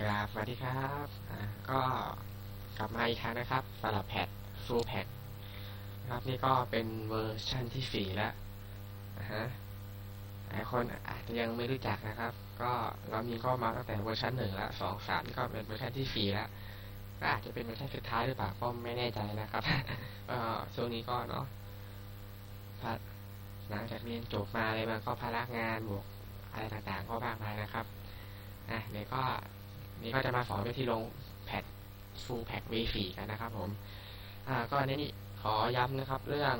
กราบสวัสดีครับก็กลับมาอีกครั้งนะครับสำหรับแพทฟูลแพทนะครับนี่ก็เป็นเวอร์ชันที่สี่แล้วนะฮะหลายคนอาจจะยังไม่รู้จักนะครับ ก็เรามีก็มาตั้งแต่เวอร์ชันหนึ่งแล้วสองสามนี่ก็เป็นเวอร์ชันที่สี่แล้วอาจจะเป็นเวอร์ชันสุดท้ายหรือเปล่าก็ไม่แน่ใจนะครับเออช่วงนี้ก็เนาะพักหลังจากเรียนจบมาเลยมันก็ภาระงานบวกอะไรต่างๆก็มากมายนะครับอะเดี๋ยวก็ นี่ก็จะมาสอนวิธีลงแพดฟูลแพด V4 กันนะครับ ผม อ่าก็ในนี้ขอย้ำนะครับ เรื่อง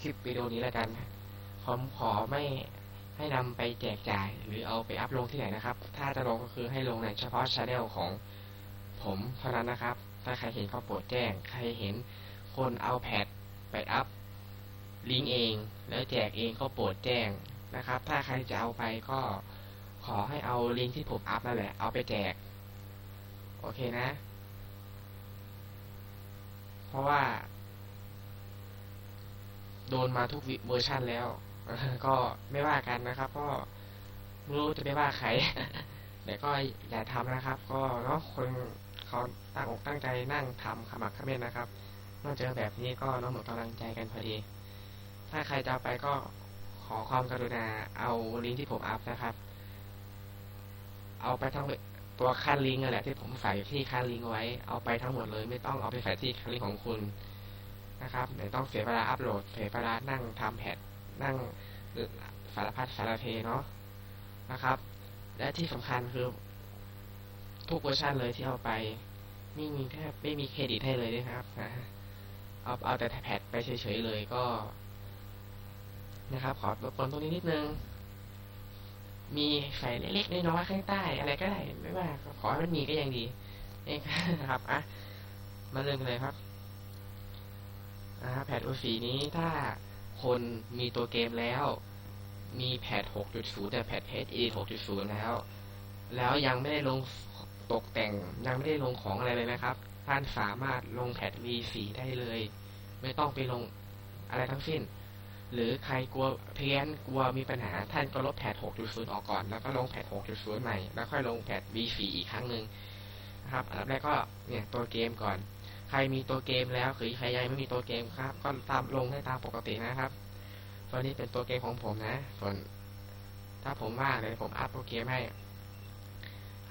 คลิปวิดีโอนี้แล้วกันผมขอไม่ให้นำไปแจกจ่าย หรือเอาไปอัพลงที่ไหนนะครับ ถ้าจะลงก็คือให้ลงในเฉพาะช anel ของผมเท่านั้นนะครับ ถ้าใครเห็นก็โปรดแจ้ง ใครเห็นคนเอาแพดไปอัพลิงก์เอง แล้วแจกเองก็โปรดแจ้งนะครับ ถ้าใครจะเอาไปก็ขอให้เอาลิงก์ที่ผมอัพนั่นแหละ เอาไปแจก โอเคนะ เพราะว่า โดนมาทุกเวอร์ชันแล้ว ก็ไม่ว่ากันนะครับก็ไม่รู้จะไม่ว่าใครแต่ก็อย่าทำนะครับ ก็เนาะคนเขาตั้งอกตั้งใจนั่งทำขมักขม้นนะครับเมื่อเจอแบบนี้ก็น้องหมดกำลังใจกันพอดี ถ้าใครจะไปก็ขอความกรุณาเอาลิงก์ที่ผมอัพนะครับ เอาไปทั้ง ตัวค่าลิงก์นั่นแหละที่ผมใส่ที่ค่าลิงก์ไว้เอาไปทั้งหมดเลย ไม่ต้องเอาไปใส่ที่ค่าลิงก์ของคุณนะครับเดี๋ยวต้องเสียเวลาอัพโหลด เสียเวลานั่งทำแพทนั่งสารพัดสารเพเนาะนะครับ และที่สำคัญคือ ทุกเวอร์ชันเลยที่เอาไปไม่มีแทบไม่มีเครดิตให้เลยนะครับนะเอาเอาแต่แพทไปเฉยๆเลยก็นะครับ ขอรบกวนตรงนี้นิดนึง มีใส่เล็กๆน้อยๆข้างใต้ อะไรก็ได้ไม่ว่าขอให้มันมีก็ยังดีเองครับอะมาเริ่มกันเลยครับนะครับแพทโอสีนี้ถ้าคนมีตัวเกมแล้ว มีแพท 6.0 แต่แพท HE 6.0 แล้ว แล้วยังไม่ได้ลงตกแต่งยังไม่ได้ลงของอะไรเลยนะครับ ท่านสามารถลงแพท V4 ได้เลย ไม่ต้องไปลงอะไรทั้งสิ้น หรือใครกลัวเพี้ยนกลัวมีปัญหาท่านก็ลบแพท6.0 ออกก่อน แล้วก็ลงแพท6.0 ใหม่ แล้วค่อยลงแพท V4 อีกครั้งหนึ่งนะครับอันดับแรกก็เนี่ยตัวเกมก่อน ใครมีตัวเกมแล้วหรือใครยังไม่มีตัวเกมครับ ก็ตามลงให้ตามปกตินะครับตัวนี้เป็นตัวเกมของผมนะ ส่วน ถ้าผมว่างเลยผมอัพตัวเกมให้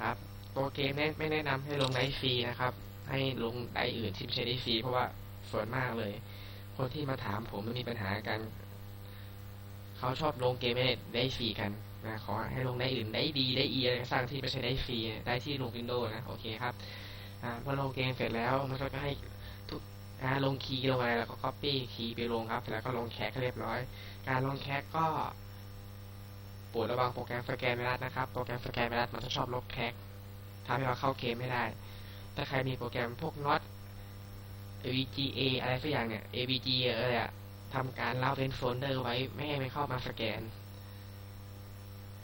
ครับ ตัวเกมไม่แนะนำให้ลงไดฟรีนะครับ ให้ลงไดอื่นที่ไม่ใช่ไดฟรีเพราะว่าส่วนมากเลย คนที่มาถามผมมันมีปัญหากัน เขาชอบลงเกมไม่ได้ฟรีกันนะขอให้ลงได้อื่นได้ดีได้เอียสร้างที่ไม่ใช่ได้ฟรีได้ที่ลงวินโดว์นะโอเคครับอ่าพอลงเกมเสร็จแล้วมันก็ให้ทุกอ่าลงคีย์ลงอะไรแล้วก็ copy คีย์ไปลงครับแล้วก็ลงแคคเรียบร้อย การลงแคคก็ปรดระวังโปรแกรมสแกนไม่ได้นะครับโปรแกรมสแกนไม่ได้มันจะชอบลบแคคทำให้เราเข้าเกมไม่ได้ ถ้าใครมีโปรแกรมพวก not AVGA อะไรสักอย่างเนี่ย AVG อะไรอะ ทำการเล่าเป็นโฟลเดอร์ไว้ไม่ให้มันเข้ามาสแกน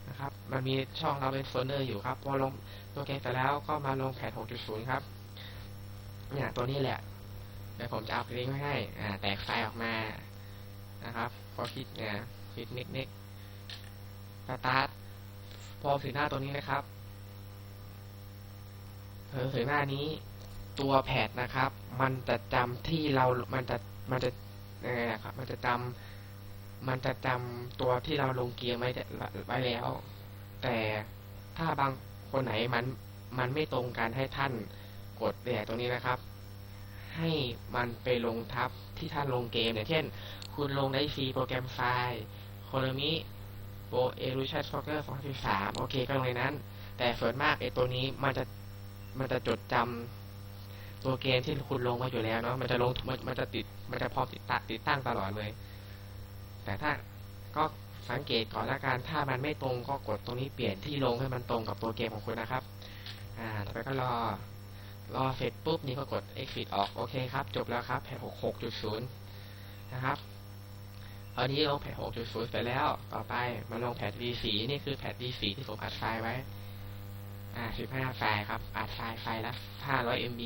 นะครับ มันมีช่องเราเป็นโฟลเดอร์อยู่ครับ พอลงโปรแกรมเสร็จแล้วก็มาลงแพท6.0 ครับ เนี่ยตัวนี้แหละเดี๋ยวผมจะเอาลิงก์ไว้ให้ อ่า แตกไฟล์ออกมานะครับ พอคลิกเนี่ยคลิกนิกนิกสตาร์ทพอถึงหน้าตัวนี้นะครับเออถึงหน้านี้ตัวแพทนะครับ มันจะจำที่เรา มันจะ มันจะ ยังไงนะครับ มันจะจำมันจะจำตัวที่เราลงเกียร์ไว้ไว้แล้ว แต่ถ้าบางคนไหนมันมันไม่ตรงกันให้ท่านกดเนี่ยตรงนี้นะครับ ให้มันไปลงทับที่ท่านลงเกมอย่างเช่น คุณลงได้ฟรีโปรแกรมไฟล์โคโลมิโปรเอรูชันซ็อกเกอร์2013โอเคก็ลงในนั้น แต่ส่วนมากไอ้ตัวนี้มันจะมันจะจดจำ ตัวเกมที่คุณลงมาอยู่แล้วเนาะมันจะลงมันมันจะติดมันจะพร้อมติดตั้งติดตั้งตลอดเลย แต่ถ้าก็สังเกตก่อนละกันถ้ามันไม่ตรงก็กดตรงนี้เปลี่ยนที่ลงให้มันตรงกับตัวเกมของคุณนะครับ อ่าต่อไปก็รอ รอเสร็จปุ๊บนี่ก็กด exit ออกโอเคครับ จบแล้วครับแพท66.0 นะครับตอนนี้ลงแพท6.0ไปแล้ว ต่อไปมาลงแพท v4 นี่คือแพท v4 ที่ผมอัดไฟล์ไว้ อ่า15ไฟล์ครับ อัดไฟล์ไฟล์ละ500 MB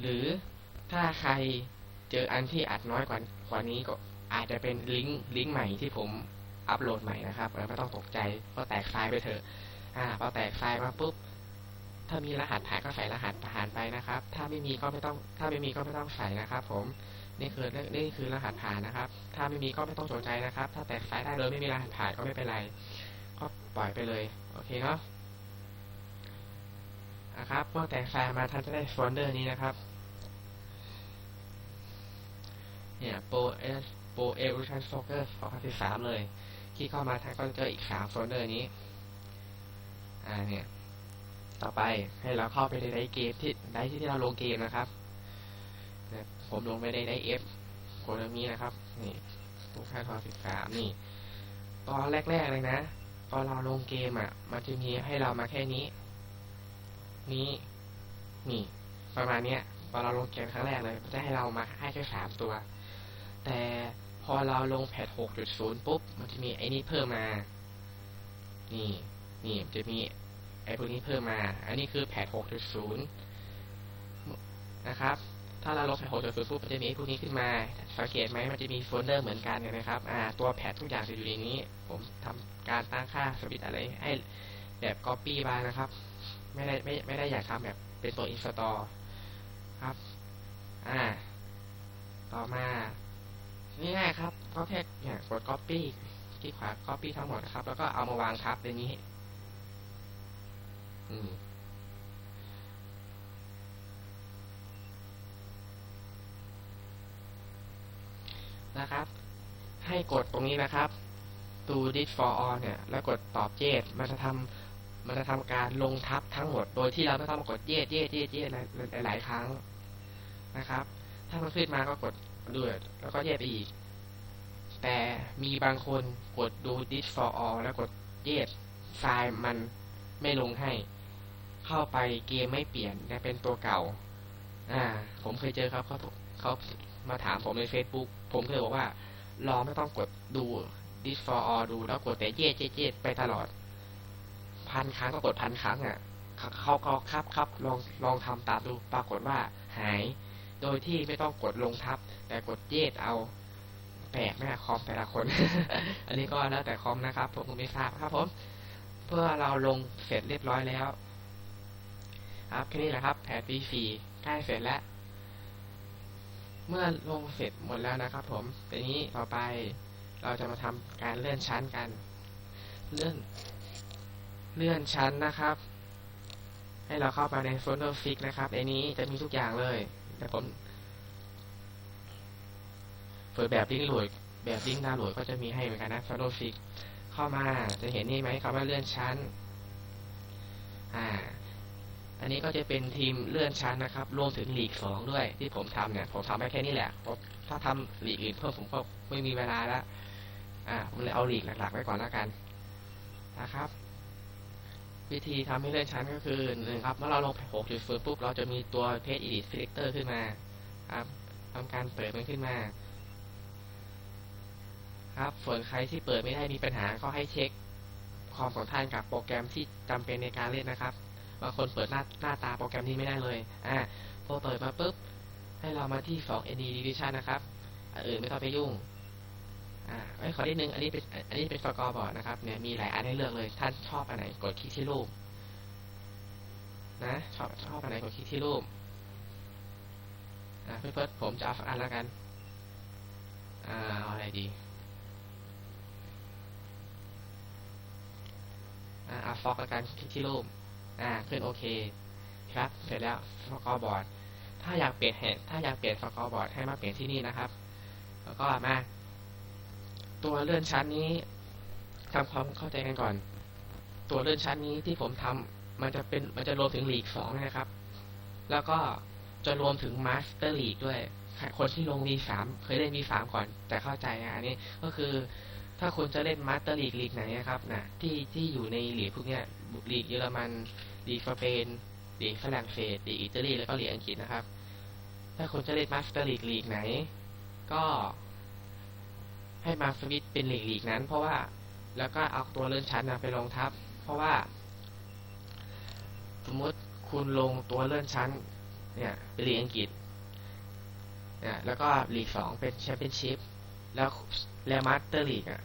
หรือถ้าใครเจออันที่อัดน้อยกว่ากว่านี้ก็อาจจะเป็นลิงก์ลิงก์ใหม่ที่ผมอัปโหลดใหม่นะครับไม่ต้องตกใจก็แตกไฟล์ไปเถอะ อ่าพอแตกไฟล์มาปุ๊บถ้ามีรหัสผ่านก็ใส่รหัสผ่านไปนะครับ ถ้าไม่มีก็ไม่ต้อง ถ้าไม่มีก็ไม่ต้องใส่นะครับ ผมนี่คือนี่คือรหัสผ่านนะครับ ถ้าไม่มีก็ไม่ต้องสนใจนะครับ ถ้าแตกไฟล์ได้โดยไม่มีรหัสผ่านก็ไม่เป็นไร ก็ปล่อยไปเลย โอเคเนาะ นะครับเมื่อแตกไฟล์มาท่านจะได้โฟลเดอร์นี้นะครับเนี่ยโปรเอสโปรเอวิชันโฟกัส2013เลยคลิกเข้ามาท่านก็จะเจออีกสามโฟลเดอร์นี้ อ่าเนี่ย ต่อไปให้เราเข้าไปในไดเกมที่ไดที่ที่เราลงเกมนะครับเนี่ยผมลงไปในไดเอฟโคโนมีนะครับ นี่ตัวค่าทอสิบสามนี่ ตอนแรกๆเลยนะ ตอนเราลงเกมอะ มันจะมีให้เรามาแค่นี้ นี้ นี่ ประมาณเนี้ยตอเราลงเกมครั้งแรกเลยมันจะให้เรามาให้แค่สามตัว แต่พอเราลงแพทหกจุดศูนย์ปุ๊บ มันจะมีไอ้นี่เพิ่มมา นี่ นี่มันจะมีไอ้พวกนี้เพิ่มมา อันนี้คือแพท6.0นะครับ ถ้าเราลบแพท6.0ปุ๊บมันจะมีไอ้พวกนี้ขึ้นมา สังเกตไหมมันจะมีโฟลเดอร์เหมือนกันเนี่ยนะครับ อ่า ตัวแพททุกอย่างจะอยู่ในนี้ ผมทำการตั้งค่าสวิตอะไรให้แบบ Copy มานะครับ ไม่ได้ไม่ไม่ได้อยากทำแบบเป็นตัว install ครับ อ่า ต่อมาง่ายๆครับก็แค่เนี่ยกด Copy ที่ขวา Copy ทั้งหมดนะครับ แล้วก็เอามาวางทับในนี้ อืมนะครับ ให้กดตรงนี้นะครับ do this for all เนี่ย แล้วกดตอบเยสมันจะทำ มันจะทำการลงทับทั้งหมด โดยที่เราไม่ต้องมากดเยสเยสเยสเยสหลายหลายครั้งนะครับ ถ้ามันขึ้นมาก็กดดูแล้วก็เยสไปอีก แต่มีบางคนกด do this for all แล้วกดเยสไฟล์มันไม่ลงให้ เข้าไปเกมไม่เปลี่ยนยังเป็นตัวเก่า อ่า ผมเคยเจอครับเขาเขามาถามผมใน Facebook ผมเคยบอกว่ารอไม่ต้องกดดู this for all ดูแล้วกดแต่เย่เย่เย่ไปตลอด พันครั้งก็กดพันครั้งอะเขาก็ครับครับลองลองทำตามดูปรากฏว่าหาย โดยที่ไม่ต้องกดลงทับ แต่กดเยดเอาแปลกแม่คอมแต่ละคน อันนี้ก็แล้วแต่คอมนะครับ ผมก็ไม่ทราบครับผม เพื่อเราลงเสร็จเรียบร้อยแล้ว ครับแค่นี้แหละครับแผน V4 ใกล้เสร็จแล้ว เมื่อลงเสร็จหมดแล้วนะครับ ผมทีนี้ต่อไปเราจะมาทำการเลื่อนชั้นกัน เลื่อน เลื่อนชั้นนะครับ ให้เราเข้ามาในโฟลเดอร์ฟิกนะครับในนี้จะมีทุกอย่างเลยแต่ผมเปิดแบบลิงก์โหลดแบบลิงก์ดาวน์โหลดก็จะมีให้เหมือนกันนะโฟลเดอร์ฟิกเข้ามาจะเห็นนี่ไหมคำว่าเลื่อนชั้น อ่า อันนี้ก็จะเป็นทีมเลื่อนชั้นนะครับ รวมถึงลีกสองด้วย ที่ผมทำเนี่ย ผมทำไปแค่นี้แหละเพราะถ้าทำลีกอื่นเพิ่มผมก็ไม่มีเวลาล้วอ่าผมเลยเอาลีกหลักๆไว้ก่อนแล้วกันนะครับ วิธีทำให้เลื่อนชั้นก็คือหนึ่งครับเมื่อเราลง6จุดศูนย์ปุ๊บเราจะมีตัว Page Edit Selector ขึ้นมาครับทำการเปิดมันขึ้นมา ครับส่วนใครที่เปิดไม่ได้มีปัญหาก็ให้เช็คความสัมพันธ์กับโปรแกรมที่จำเป็นในการเล่นนะครับบางคนเปิดหน้าหน้าตาโปรแกรมนี้ไม่ได้เลยอ่าพอเปิดมาปุ๊บให้เรามาที่2 ND Division นะครับอื่นไม่ต้องไปยุ่ง อ่าไว้ขอนิดนึงอันนี้เป็นอันนี้เป็นสกอร์บอร์ดนะครับเนี่ยมีหลายอันให้เลือกเลยท่านชอบอันไหนกดคลิกที่รูปนะชอบชอบอันไหนกดคลิกที่รูปอ่าเพื่อนๆผมจะเอาสักอันแล้วกันอ่าเอาอะไรดีอ่าเอาฟอกแล้วกันคลิกที่รูปอ่าขึ้นโอเคครับเสร็จแล้วสกอร์บอร์ดถ้าอยากเปลี่ยนเหตุถ้าอยากเปลี่ยนสกอร์บอร์ดให้มาเปลี่ยนที่นี่นะครับ แล้วก็มา ตัวเลื่อนชั้นนี้ทำความเข้าใจกันก่อน ตัวเลื่อนชั้นนี้ที่ผมทำมันจะเป็นมันจะรวมถึงลีกสองนะครับ แล้วก็จะรวมถึงมาสเตอร์ลีกด้วย คนที่ลง V3 เคยเล่น V3 ก่อน แต่เข้าใจนะอันนี้ก็คือถ้าคุณจะเล่นมาสเตอร์ลีกลีกไหนนะครับนะที่ที่อยู่ในลีกพวกเนี้ยลีกเยอรมันลีกสเปนลีกฝรั่งเศสลีกอิตาลีแล้วก็ลีกอังกฤษนะครับ ถ้าคุณจะเล่นมาสเตอร์ลีกลีกไหน ก็ ให้มาสวิตเป็นหลีกลีกนั้น เพราะว่าแล้วก็เอาตัวเลื่อนชั้นนะไปลงทับ เพราะว่า สมมติคุณลงตัวเลื่อนชั้น เนี่ยเป็นหลีกอังกฤษเนี่ยแล้วก็หลีกสองเป็นแชมเปี้ยนชิพแล้วแล้วมาสเตอร์ลีกอะ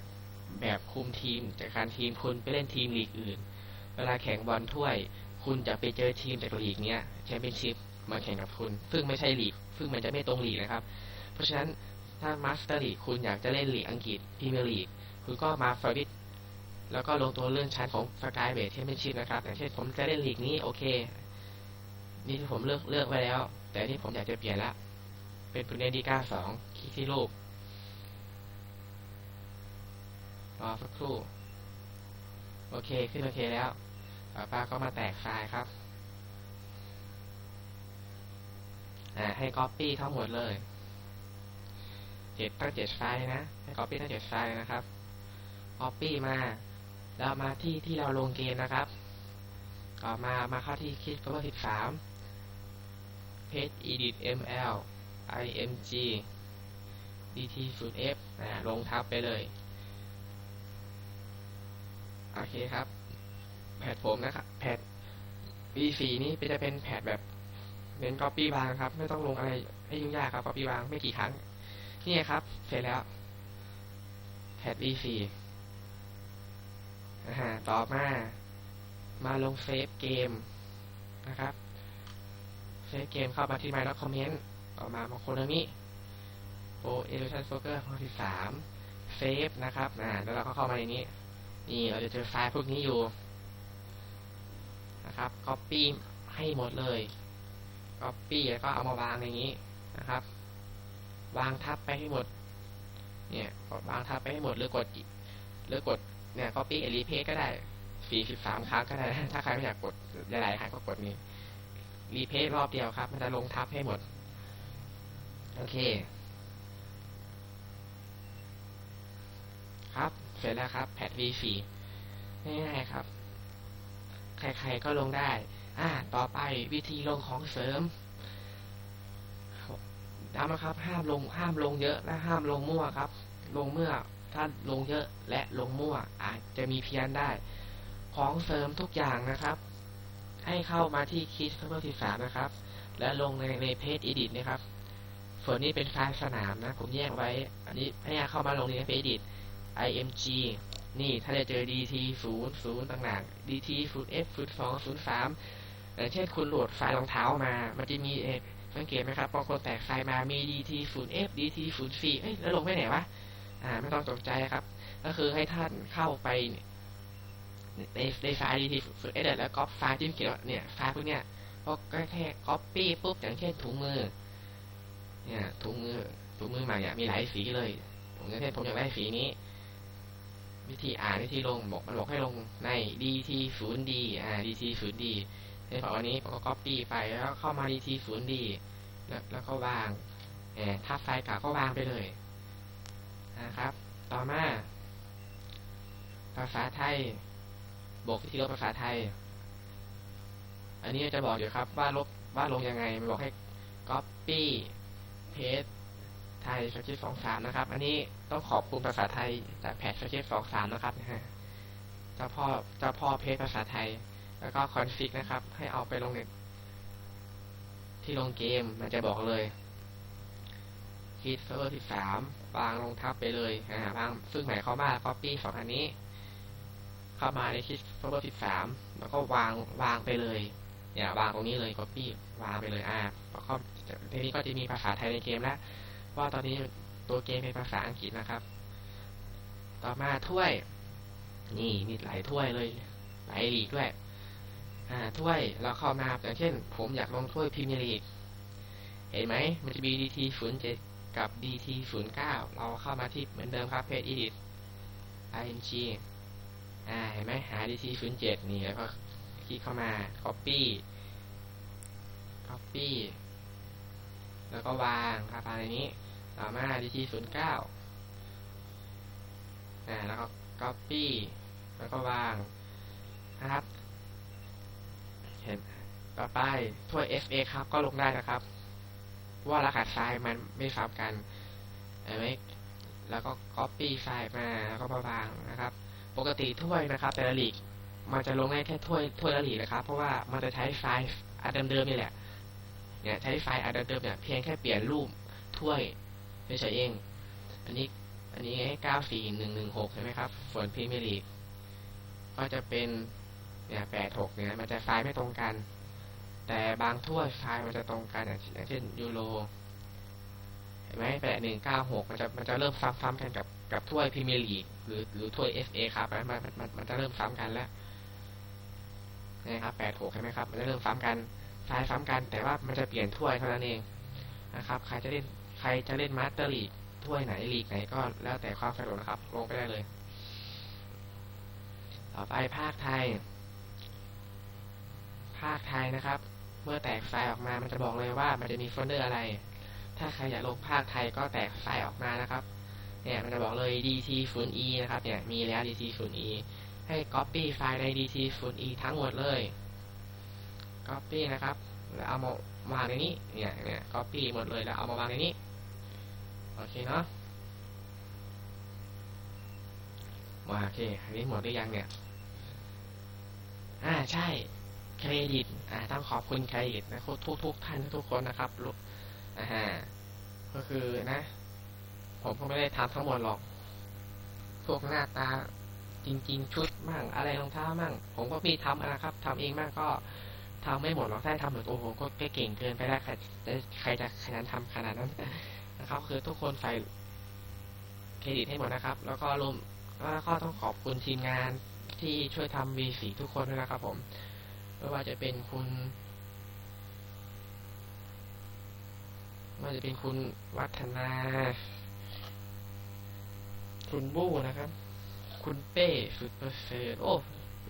แบบคุมทีมจากการทีมคุณไปเล่นทีมลีกอื่น เวลาแข่งบอลถ้วย คุณจะไปเจอทีมจากลีกเนี้ยแชมเปี้ยนชิพมาแข่งกับคุณ ซึ่งไม่ใช่ลีก ซึ่งมันจะไม่ตรงลีกนะครับ เพราะฉะนั้น ถ้ามาสเตอร์ลีกคุณอยากจะเล่นลีกอังกฤษพรีเมียร์ลีกคุณก็มาฟาริสแล้วก็ลงตัวเลื่อนชั้นของสกายเบสแชมเปี้ยนชิพนะครับอย่างเช่นผมจะเล่นลีกนี้โอเค นี่ที่ผมเลือกเลือกไว้แล้ว แต่ที่ผมอยากจะเปลี่ยนละเป็นปุเนดีก้าสองคลิกที่รูปรอสักครู่ โอเคขึ้นโอเคแล้วต่อไปก็มาแตกไฟล์ครับให้ Copy ทั้งหมดเลย เจ็ดตั้งเจ็ดไฟล์นะให้ Copy ตั้งเจ็ดไฟล์นะครับ Copy มาแล้วมาที่ที่เราลงเกมนะครับก็มามาเข้าที่คลิก cover สิบสาม page edit ml img dt 0 f อ่าลงทับไปเลย โอเคครับ แพทผมนะครับ แพท v4 นี้จะเป็นแพทแบบเน้น copy บางครับ ไม่ต้องลงอะไรให้ยุ่งยากครับ copy บางไม่กี่ครั้ง นี่ครับ เสร็จแล้วแพท v4 นะฮะต่อมา มาลงเซฟเกมนะครับ เซฟเกมเข้ามาที่ My Document ต่อมามาโคโนมิโปรเอ l ชันโฟเกัสข้อที่สามเซฟนะครับนะแล้วเราก็เข้ามาในนี้ นี่เราจะเจอไฟล์พวกนี้อยู่นะครับ Copy ให้หมดเลย Copy แล้วก็เอามาวางในนี้นะครับ วางทับไปให้หมด เนี่ยกดวางทับไปให้หมดหรือกดหรือกดเนี่ย Copy รีเพ e ก็ได้สี่สิบสามครั้งก็ได้ ถ้าใครไม่อยากกดหลายๆครั้งก็กดนี้รีเพ e รอบเดียวครับ มันจะลงทับให้หมด โอเค ครับ เสร็จแล้วครับ แพท V4 ง่ายๆครับ ใครๆก็ลงได้ อ่า ต่อไปวิธีลงของเสริม ย้ำนะครับ ห้ามลงห้ามลงเยอะและห้ามลงมั่วครับ ลงเมื่อถ้าลงเยอะและลงมั่วอาจจะมีเพี้ยนได้ ของเสริมทุกอย่างนะครับ ให้เข้ามาที่คิดเพิ่มที่สามนะครับ และลงในในเพจ edit นะครับ ส่วนนี้เป็นไฟล์สนามนะ ผมแยกไว้ อันนี้ให้เข้ามาลงในเพจ edit img นี่ถ้าจะเจอ dt 0 0ต่างๆ dt 0 f 0 2 0 3อย่างเช่นคุณโหลดไฟล์รองเท้ามา มันจะมี สังเกตไหมครับพอคนแตกคลายมามี DT0F DT04 เอ้ยแล้วลงไปไหนวะอ่าไม่ต้องตกใจครับ ก็คือให้ท่านเข้าไปในในไฟล์ DT0F แล้วก็ไฟล์ที่เกียนเนี่ยไฟล์พวกเนี้ยก็แค่ก๊อปปี้ปุ๊บอย่างเช่นถุงมือเนี่ยถุงมือถุงมือมาเนี่ยมีหลายสีเลยผมจะเช่นผมอยากได้สีนี้ วิธีอ่านวิธีลงบอกมันบอกให้ลงใน DT0D อ่า DT0D เสร็อันนี้ก็ก๊อปปี้ไปแล้วเข้ามาดีทีศูนย์ดีแล้วก็วางทับไฟล์เก่าก็วางไปเลยนะครับ ต่อมา ภาษาไทยบวกที่ลบภาษาไทย อันนี้จะบอกอยู่ครับว่าลบว่าลงยังไงมับอกให้ copy paste ไทยสกิปสองสามนะครับ อันนี้ต้องขอบคุณภาษาไทยจากแพทสกิปสองสามนะครับเจ้าพ่อเจ้าพ่อเพจภาษาไทย แล้วก็คอนฟิกนะครับ ให้เอาไปลงในที่ลงเกมมันจะบอกเลยคิดเซิร์ฟเวอร์ที่สามวางลงทับไปเลยอ่าวางซึ่งหมายความว่า copy สองอันนี้ เข้ามาในคิดเซิร์ฟเวอร์ที่สามแล้วก็วางวางไปเลยเนี่ยวางตรงนี้เลย copy วางไปเลยอ่าแล้วก็ทีนี้ก็จะมีภาษาไทยในเกมแล้วว่าตอนนี้ตัวเกมเป็นภาษาอังกฤษนะครับ ต่อมาถ้วย นี่มีหลายถ้วยเลยหลายลีกด้วย ถ้วยเราเข้ามาอย่างเช่น ผมอยากลงถ้วยพรีเมียร์ลีกเห็นไหมมันจะมี DT 0 7กับ DT 0 9เราเข้ามาที่เหมือนเดิมครับ Page Edit ing อ่าเห็นไหมหา DT 0 7นี่แล้วก็คลิกเข้ามา copy copy แล้วก็วางครับในนี้ต่อมา dt 0 9อ่าแล้วก็ copy แล้วก็วางนะครับ ต่อไปถ้วย FA ครับก็ลงได้นะครับว่ารหัสไฟล์มันไม่ซ้ำกันเห็นไหมแล้วก็ copy ไฟล์มาแล้วก็มาวางนะครับ ปกติถ้วยนะครับ แต่ละลีกมันจะลงได้แค่ถ้วยถ้วยละลีกนะครับ เพราะว่ามันจะใช้ไฟล์อันเดิมๆนี่แหละเนี่ยใช้ไฟล์อันเดิมๆเนี่ยเพียงแค่เปลี่ยนรูปถ้วยเฉยเอง อันนี้อันนี้เก้าสี่หนึ่งหนึ่งหกใช่ไหมครับส่วนพรีเมียร์ลีกก็จะเป็นเนี่ยแปดหกเนี่ยมันจะไฟล์ไม่ตรงกัน แต่บางถ้วยไฟล์มันจะตรงกันอย่างเช่นยูโรเห็นไหมแปดหนึ่งเก้าหกมันจะมันจะเริ่มซ้ำๆกันกับกับถ้วยพรีเมียร์ลีกหรือหรือถ้วย FA ครับมันมันมันมันจะเริ่มซ้ำกันแล้วนะครับแปดหกเห็นไหมครับ มันจะเริ่มซ้ำกันไฟล์ซ้ำกัน แต่ว่ามันจะเปลี่ยนถ้วยเท่านั้นเองนะครับใครจะเล่นใครจะเล่นมาสเตอร์ลีกถ้วยไหนลีกไหนก็แล้วแต่ความสะดวกนะครับ ลงไปได้เลย ต่อไปภาคไทย ภาคไทยนะครับ เมื่อแตกไฟล์ออกมา มันจะบอกเลยว่ามันจะมีโฟลเดอร์อะไร ถ้าใครอยากลงภาคไทยก็แตกไฟล์ออกมานะครับ เนี่ยมันจะบอกเลย dt 0 e นะครับ เนี่ยมีแล้ว dt 0 e ให้ copy ไฟล์ใน dt 0 e ทั้งหมดเลย copy นะครับแล้วเอามาวางในนี้ เนี่ยเนี่ย copy หมดเลยแล้วเอามาวางในนี้ โอเคเนาะมาโอเค อันนี้หมดหรือยังเนี่ย อ่า ใช่ เครดิตอ่าต้องขอบคุณเครดิตนะทุกทุกท่านทุกคนนะครับลูกอ่าฮะก็คือนะ ผมก็ไม่ได้ทำทั้งหมดหรอกพวกหน้าตาจริง ๆ ชุดมั่งอะไรรองเท้ามั่ง ผมก็มีทำนะครับทำเองมั่งก็ทำไม่หมดหรอกถ้าทำหมือนโอ้โหก็เก่งเกินไปแล้วใครจะใครจะขยันทำขนาดนั้นนะครับคือทุกคนใส่เครดิตให้หมดนะครับ แล้วก็รวมแล้วก็ต้องขอบคุณทีมงานที่ช่วยทำ V4 ทุกคนด้วยนะครับผม ไม่ว่าจะเป็นคุณไม่ว่าจะเป็นคุณวัฒนา คุณบู้นะครับ คุณเป้สุดประเสริฐโอ้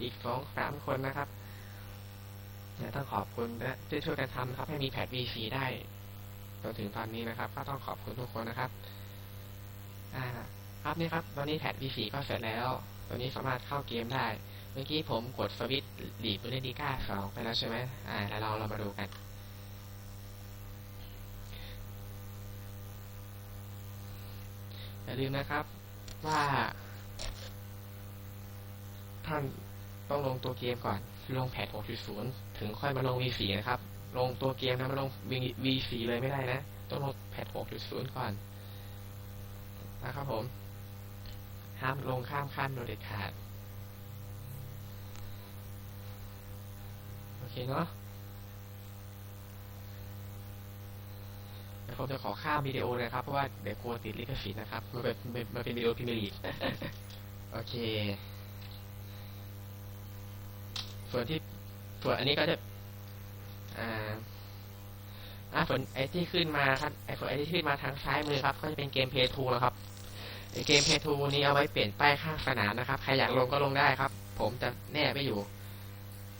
อีกสองสามคนนะครับต้องขอบคุณนะที่ช่วยกันทำครับ ให้มีแพท V4 ได้จนถึงตอนนี้นะครับ ก็ต้องขอบคุณทุกคนนะครับ อ่า ครับนี่ครับ ตอนนี้แพท V4 ก็เสร็จแล้ว ตอนนี้สามารถเข้าเกมได้ เมื่อกี้ผมกดสวิตช์ลีบูเดนดิก้าสองไปแล้วใช่ไหมอ่าแล้วเราเรามาดูกันอย่าลืมนะครับว่าท่านต้องลงตัวเกมก่อน ลงแพท6.0 ถึงค่อยมาลง V4 นะครับ ลงตัวเกมนะมาลง V4 เลยไม่ได้นะ ต้องลงแพท6.0 ก่อน นะครับผม ห้ามลงข้ามขั้นโดยเด็ดขาด โอ เคเนาะเดี๋ยวผมจะขอข้ามวิดีโอนะครับ เพราะว่าเดี๋ยวกลัวติดลิขสิทธิ์นะครับมันเป็นมันเป็นวิดีโอพิมพ์ลีกโอเค ส่วนที่ส่วนอันนี้ก็จะ อ่าอ่าส่วนไอที่ขึ้นมาครับไอส่วนไอที่ขึ้นมาทางซ้ายมือครับ ก็จะเป็นเกมเพย์ทูนะครับเกมเพย์ทูนี้เอาไว้เปลี่ยนป้ายข้างสนามนะครับ ใครอยากลงก็ลงได้ครับ ผมจะแน่ไปอยู่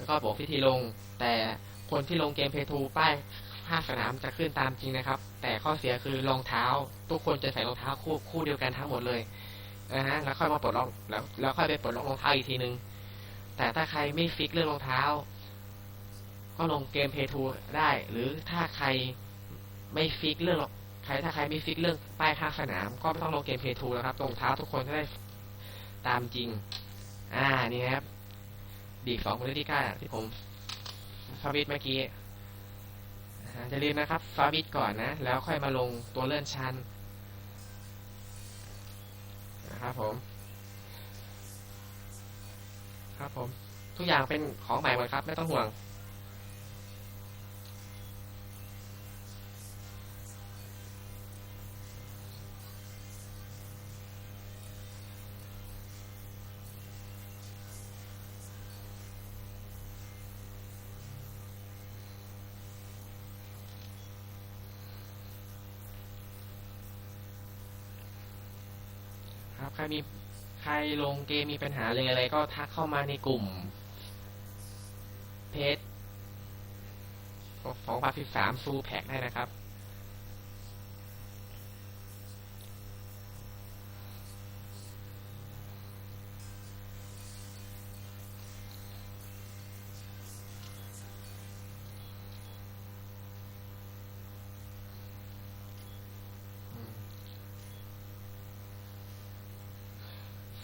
ก็บอกวิธีลง แต่คนที่ลงเกมเพย์ทูป้ายข้างสนามจะขึ้นตามจริงนะครับ แต่ข้อเสียคือรองเท้า ทุกคนจะใส่รองเท้าคู่คู่เดียวกันทั้งหมดเลยนะฮะแล้วค่อยมาปลดล็อกแล้วแล้วค่อยไปปลดล็อกรองเท้าอีกทีนึง แต่ถ้าใครไม่ฟิกเรื่องรองเท้า ก็ลงเกมเพย์ทูได้ หรือถ้าใครไม่ฟิกเรื่องใครถ้าใครไม่ฟิกเรื่องป้ายข้างสนาม ก็ไม่ต้องลงเกมเพย์ทูแล้วครับรองเท้าทุกคนจะได้ตามจริง อ่านี่ครับ ดีสองมูลนิธิก้าที่ผมฟาบิทเมื่อกี้จะลืมนะครับฟาบิทก่อนนะ แล้วค่อยมาลงตัวเลื่อนชั้นนะครับผม ครับผม ทุกอย่างเป็นของใหม่หมดครับ ไม่ต้องห่วง ค รับใครมีใครลงเกมมีปัญหาเลยอะไรก็ทักเข้ามาในกลุ่ม เพจของปาฟิสามซูแพ็กได้นะครับ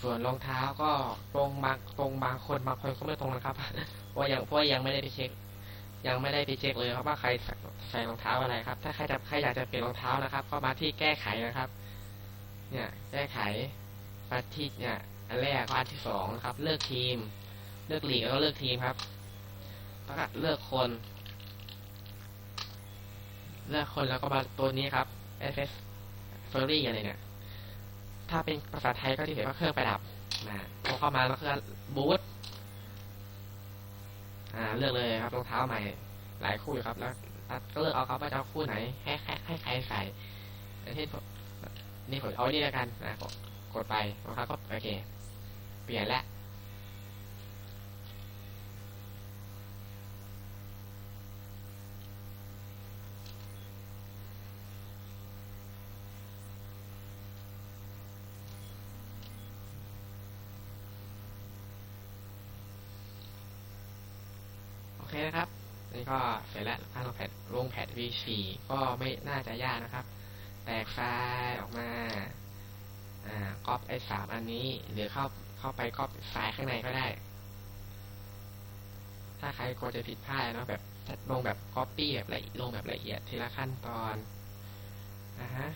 ส่วนรองเท้าก็ตรงบางตรงบางคนบางคนก็ไม่ตรงนะครับเพราะยังเพราะยังไม่ได้ไปเช็ค ยังไม่ได้ไปเช็คเลยครับว่าใครใส่รองเท้าอะไรครับ ถ้าใครจะใครอยากจะเปลี่ยนรองเท้านะครับ ก็มาที่แก้ไขนะครับ เนี่ยแก้ไขมาที่เนี่ยอันแรกก็อันที่สองนะครับ เลือกทีม เลือกหลีกแล้วก็เลือกทีมครับแล้วก็เลือกคน เลือกคนแล้วก็มาตัวนี้ครับ FS f u r r y อะไรเนี่ย ถ้าเป็นภาษาไทยก็ที่เห็นว่าเครื่องประดับนะพอเข้ามาแล้วก็บูทอ่าเลือกเลยครับรองเท้าใหม่ หลายคู่ครับแล้วก็เลือกเอาครับว่าจะเอาคู่ไหน ให้ให้ให้ใครใส่อย่างเช่นผมนี่ผมเอานี่แล้วกันนะกดไปรองเท้าก็โอเค เปลี่ยนแล้ว โอเคนะครับ นี่ ก็เสร็จแล้วการลงแพทลงแพท V4 ก็ไม่น่าจะยากนะครับ แตกไฟล์ออกมาอ่าก๊อปไอ้สามอันนี้หรือเข้าเข้าไปก๊อปไฟล์ข้างในก็ได้ ถ้าใครกลัวจะผิดพลาดเนาะแบบลงแบบก๊อปปี้แบบละเอียดลงแบบละเอียดทีละขั้นตอนนะฮะ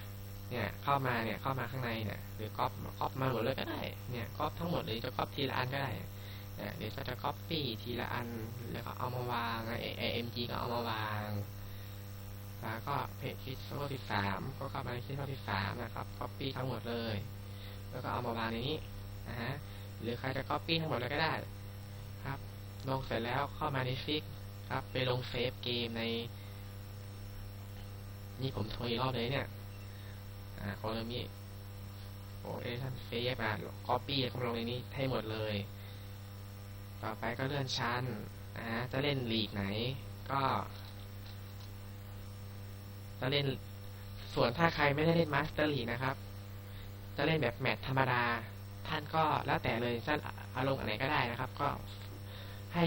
เนี่ยเข้ามาเนี่ยเข้ามาข้างในเนี่ยหรือก๊อปก๊อปมาหมดเลยก็ได้เนี่ยก๊อปทั้งหมดหรือจะก๊อปทีละอันก็ได้ เดี๋ยวก็จะ copy ทีละอัน แล้วก็เอามาวางไอ้ AMG ก็เอามาวาง แล้วก็เพจคิดโซ่ที่สามก็เข้ามาคิดโซ่ที่สามนะครับ copy ทั้งหมดเลย แล้วก็เอามาวางในนี้นะฮะหรือใครจะ copy ทั้งหมดเลยก็ได้ครับลงเสร็จแล้วเข้ามาในฟิกครับไปลงเซฟเกมใน นี่ผมโทรอีกรอบเลยเนี่ย อ่าโคโนมิโอเอชันเซฟมา copy เข้ามาลงในนี้ให้หมดเลย ต่อไปก็เลื่อนชั้นนะจะเล่นลีกไหน ก็จะเล่น ส่วนถ้าใครไม่ได้เล่นมาสเตอร์ลีกนะครับ จะเล่นแบบแมตช์ธรรมดา ท่านก็แล้วแต่เลยจะอารมณ์อะไรก็ได้นะครับ ก็ให้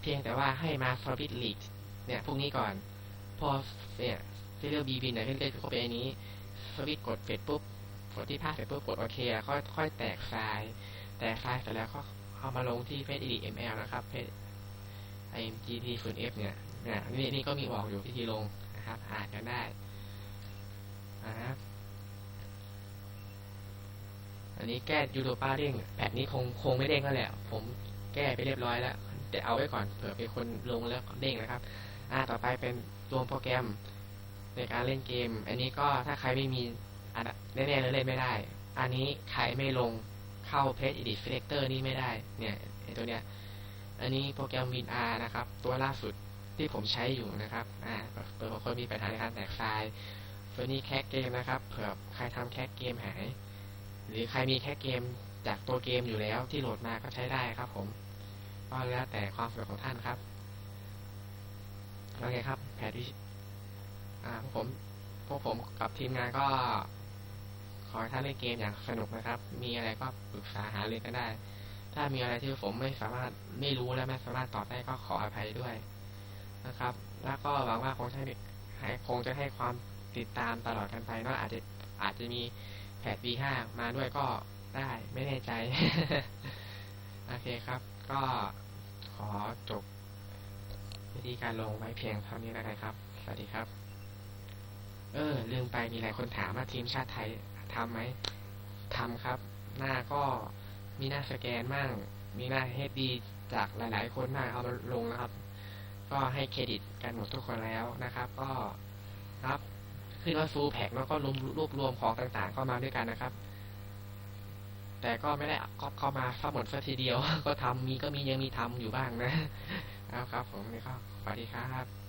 เพียงแต่ว่าให้มาฟอร์บิทลีกเนี่ยพวกนี้ก่อน พอเนี่ยที่เรียกบีบินเนี่ยที่เรียกเขาเป็นอันนี้ฟอร์บิทกดเสร็จปุ๊บกดที่ภาคเสร็จปุ๊บกดโอเคแล้วค่อยค่อยแตกไฟล์แตกไฟล์เสร็จแล้วก็ เอามาลงที่เพจ edml นะครับเพจ imgt 0 f เนี่ยเนี่ยนี่นี่ก็มีบอกอยู่วิธีลงนะครับ อ่านกันได้นะครับอันนี้แก้ยูโรป้าเด้งแพทนี้คงคงไม่เด้งก็แหละ ผมแก้ไปเรียบร้อยแล้วแต่เอาไว้ก่อนเผื่อเป็นคนลงแล้วเด้งนะครับ อ่าต่อไปเป็นรวมโปรแกรมในการเล่นเกม อันนี้ก็ถ้าใครไม่มีอันแน่ๆเลยเล่นไม่ได้ อันนี้ใครไม่ลง เข้า Page Edit Selector นี่ไม่ได้ เนี่ยตัวเนี้ย อันนี้โปรแกรม WinR นะครับ ตัวล่าสุดที่ผมใช้อยู่นะครับ อ่าเผื่อบางคนมีปัญหาในการแตกไฟล์ตัวนี้แคคเกมนะครับ เผื่อใครทำแคคเกมหาย หรือใครมีแคคเกมจากตัวเกมอยู่แล้วที่โหลดมาก็ใช้ได้ครับผมก็แล้วแต่ความสะดวกของท่านครับโอเคครับแพทวิอ่าพวกผมพวกผมกับทีมงานก็ ขอให้ท่านเล่นเกมอย่างสนุกนะครับ มีอะไรก็ปรึกษาหารือกันได้ ถ้ามีอะไรที่ผมไม่สามารถไม่รู้และไม่สามารถตอบได้ก็ขออภัยด้วยนะครับ แล้วก็หวังว่าคงจะให้คงจะให้ความติดตามตลอดกันไปเนาะอาจจะอาจจะมีแพท V5 มาด้วยก็ได้ไม่แน่ใจ โอเคครับ ก็ขอจบวิธีการลงไว้เพียงเท่านี้แล้วกันครับ สวัสดีครับ เออลืมไปมีหลายคนถามว่าทีมชาติไทย ทำไหมทำครับ หน้าก็มีหน้าสแกนมั่ง มีหน้าเฮดดีจากหลาย ๆ คนหน้าเอาลงนะครับ ก็ให้เครดิตกันหมดทุกคนแล้วนะครับ ก็รับขึ้นว่าฟูลแพ็กแล้วก็รวมรวบรวมของต่างๆเข้ามาด้วยกันนะครับ แต่ก็ไม่ได้ก๊อปเข้ามาซะหมดซะทีเดียว ก็ทำมีก็มียังมีทำอยู่บ้างนะครับผมนี่ก็สวัสดีครับ